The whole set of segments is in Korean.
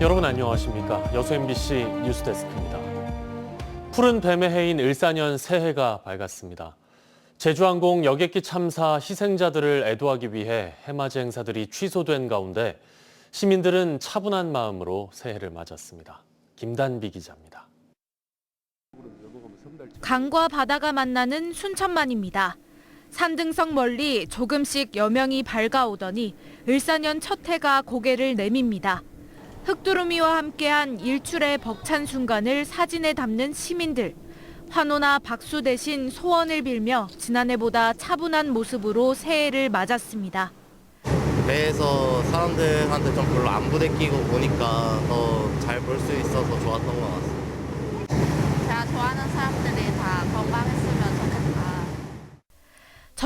여러분 안녕하십니까? 여수 MBC 뉴스데스크입니다. 푸른 뱀의 해인 을사년 새해가 밝았습니다. 제주항공 여객기 참사 희생자들을 애도하기 위해 해맞이 행사들이 취소된 가운데 시민들은 차분한 마음으로 새해를 맞았습니다. 김단비 기자입니다. 강과 바다가 만나는 순천만입니다. 산등성 멀리 조금씩 여명이 밝아오더니 을사년 첫 해가 고개를 내밉니다. 흑두루미와 함께한 일출의 벅찬 순간을 사진에 담는 시민들. 환호나 박수 대신 소원을 빌며 지난해보다 차분한 모습으로 새해를 맞았습니다. 배에서 사람들한테 좀 별로 안 부대끼고 보니까 더 잘 볼 수 있어서 좋았던 것 같습니다. 제가 좋아하는 사람들이 다 건강했으면 좋겠다.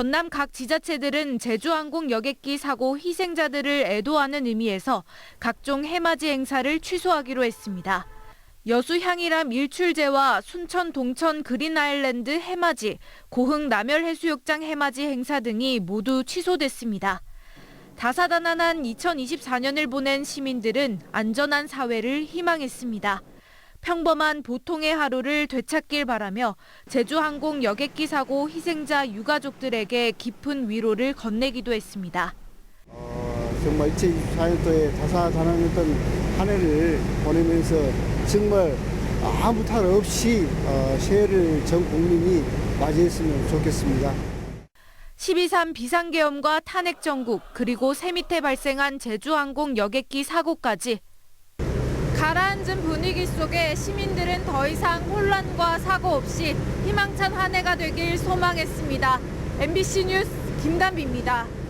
전남 각 지자체들은 제주항공 여객기 사고 희생자들을 애도하는 의미에서 각종 해맞이 행사를 취소하기로 했습니다. 여수 향이람 일출제와 순천 동천 그린아일랜드 해맞이, 고흥 남열 해수욕장 해맞이 행사 등이 모두 취소됐습니다. 다사다난한 2024년을 보낸 시민들은 안전한 사회를 희망했습니다. 평범한 보통의 하루를 되찾길 바라며 제주항공 여객기 사고 희생자 유가족들에게 깊은 위로를 건네기도 했습니다. 어, 정말 2024년도에 다사다난했던 한 해를 보내면서 정말 아무 탈 없이 어, 새해를 전 국민이 맞이했으면 좋겠습니다. 12.3 비상계엄과 탄핵 정국 그리고 새 밑에 발생한 제주항공 여객기 사고까지 가라앉은 분위기 속에 시민들은 더 이상 혼란과 사고 없이 희망찬 한 해가 되길 소망했습니다. MBC 뉴스 김단비입니다.